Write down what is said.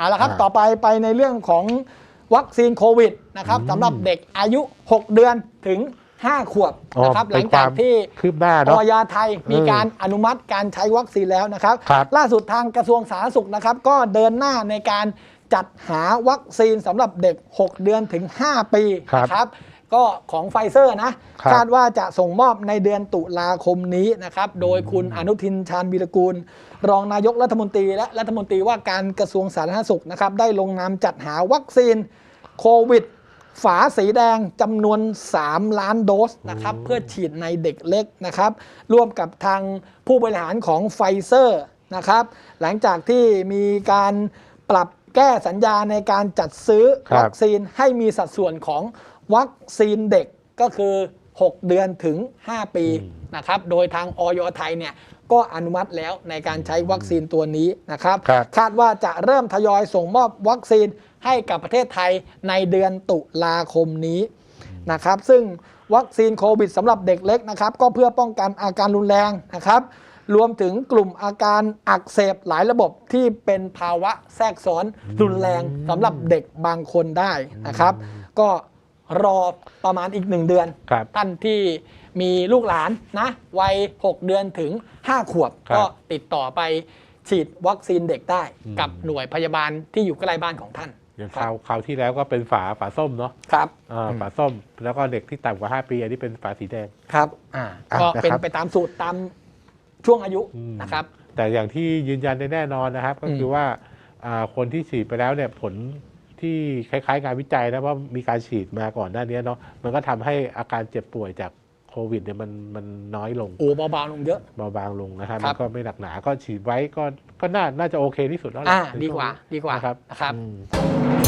เอาละครับอ่าต่อไปไปในเรื่องของวัคซีนโควิดนะครับอืมสำหรับเด็กอายุ 6 เดือนถึง 5 ขวบนะครับอ๋อหลังจากที่คืบหน้าอเนาะอยไทยมีอืมการอนุมัติการใช้วัคซีนแล้วนะครับครับ ล่าสุดทางกระทรวงสาธารณสุขนะครับ ก็เดินหน้าในการจัดหาวัคซีนสำหรับเด็ก 6 เดือนถึง 5 ปีครับนะครับ ก็ของไฟเซอร์นะ ครับคาดว่าจะส่งมอบในเดือนตุลาคมนี้นะครับ โดยคุณอนุทินชาญวีรกูล รองนายกรัฐมนตรีและรัฐมนตรีว่าการกระทรวงสาธารณสุขนะครับ ได้ลงนามจัดหาวัคซีนโควิด ฝาสีแดงจำนวน 3 ล้านโดสนะครับ เพื่อฉีดในเด็กเล็กนะครับ ร่วมกับทางผู้บริหารของไฟเซอร์นะครับ หลังจากที่มีการปรับ แก้สัญญาในการจัดซื้อครับ วัคซีนให้มีสัดส่วนของวัคซีนเด็กก็คือ 6 เดือนถึง 5 ปีนะครับ โดยทางออยไทยเนี่ยก็อนุมัติแล้วในการใช้วัคซีนตัวนี้นะครับ ครับ คาดว่าจะเริ่มทยอยส่งมอบวัคซีนให้กับประเทศไทยในเดือนตุลาคมนี้นะครับ ซึ่งวัคซีนโควิดสำหรับเด็กเล็กนะครับ ก็เพื่อป้องกันอาการรุนแรงนะครับ รวมถึงกลุ่มอาการอักเสบหลายระบบที่เป็นภาวะแทรกซ้อนรุนแรงสำหรับเด็กบางคนได้นะครับ ก็รอประมาณอีกหนึ่งเดือน ครับ ท่านที่มีลูกหลานนะวัย 6 เดือนถึง 5 ขวบ ครับก็ติดต่อไปฉีดวัคซีนเด็กได้อืม กับหน่วยพยาบาลที่อยู่ใกล้บ้านของท่าน อย่างคราวคราวที่แล้วก็เป็นฝาฝาส้มเนาะครับอ่าฝาส้มแล้วก็เด็กที่ต่ำกว่า 5 ปี อันนี้เป็นฝาสีแดง ครับอ่าอะก็เป็นนะครับ ไปตามสูตรตาม ช่วงอายุอืม นะครับ แต่อย่างที่ยืนยันได้แน่นอนนะครับ ก็คือว่าอ่าคนที่ฉีดไปแล้วเนี่ยผลที่คล้ายๆงานวิจัยนะว่ามีการฉีดมาก่อนหน้านี้เนาะมันก็ทำให้อาการเจ็บป่วยจากโควิดเนี่ยมันมันน้อยลงโอ้เบาๆลงเยอะ เบาบางลงนะครับครัมับนก็ไม่หนักหนาก็ฉีดไว้ก็ก็น่าน่าจะโอเคที่สุดแล้วแหละอ่าในดีช่งกว่านี้ดีกว่านะครับ นะครับ อืม